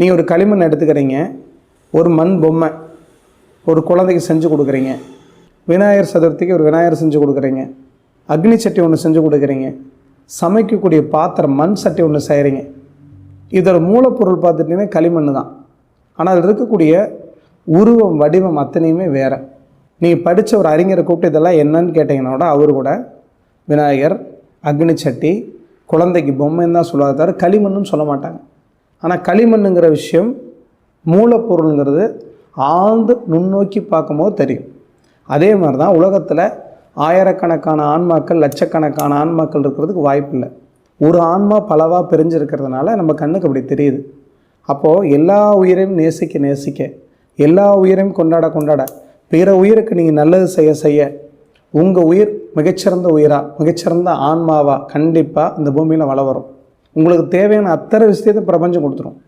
நீங்கள் ஒரு களிமண் எடுத்துக்கிறீங்க ஒரு மண் பொம்மை ஒரு குழந்தைக்கு செஞ்சு கொடுக்குறீங்க விநாயகர் சதுர்த்திக்கு ஒரு விநாயகர் செஞ்சு கொடுக்குறீங்க அக்னி சட்டி ஒன்று செஞ்சு கொடுக்குறீங்க சமைக்கக்கூடிய பாத்திரம் மண் சட்டி ஒன்று செய்கிறீங்க இதோட மூலப்பொருள் பார்த்துட்டிங்கன்னா களிமண் தான். ஆனால் அதில் இருக்கக்கூடிய உருவம் வடிவம் அத்தனையுமே வேறு. நீங்கள் படித்த ஒரு அறிஞரை கூப்பிட்டு இதெல்லாம் என்னன்னு கேட்டிங்கன்னா கூட அவர் கூட விநாயகர் அக்னி சட்டி குழந்தைக்கு பொம்மைன்னு தான் சொல்லுவாங்க தவிர களிமண்ணுன்னு சொல்ல மாட்டாங்க. ஆனால் களிமண்ணுங்கிற விஷயம் மூலப்பொருளுங்கிறது ஆழ்ந்து நுண்ணோக்கி பார்க்கும்போது தெரியும். அதே மாதிரி தான் உலகத்தில் ஆயிரக்கணக்கான ஆன்மாக்கள் லட்சக்கணக்கான ஆன்மாக்கள் இருக்கிறதுக்கு வாய்ப்பு இல்லை. ஒரு ஆன்மா பலவாக பிரிஞ்சிருக்கிறதுனால நம்ம கண்ணுக்கு அப்படி தெரியுது. அப்போது எல்லா உயிரையும் நேசிக்க நேசிக்க எல்லா உயிரையும் கொண்டாட கொண்டாட பிற உயிருக்கு நீங்கள் நல்லது செய்ய செய்ய உங்கள் உயிர் மிகச்சிறந்த உயிராக மிகச்சிறந்த ஆன்மாவாக கண்டிப்பாக இந்த பூமியில் வள வரும். உங்களுக்கு தேவையான அத்தனை விஷயத்தை பிரபஞ்சம் கொடுத்துரும்.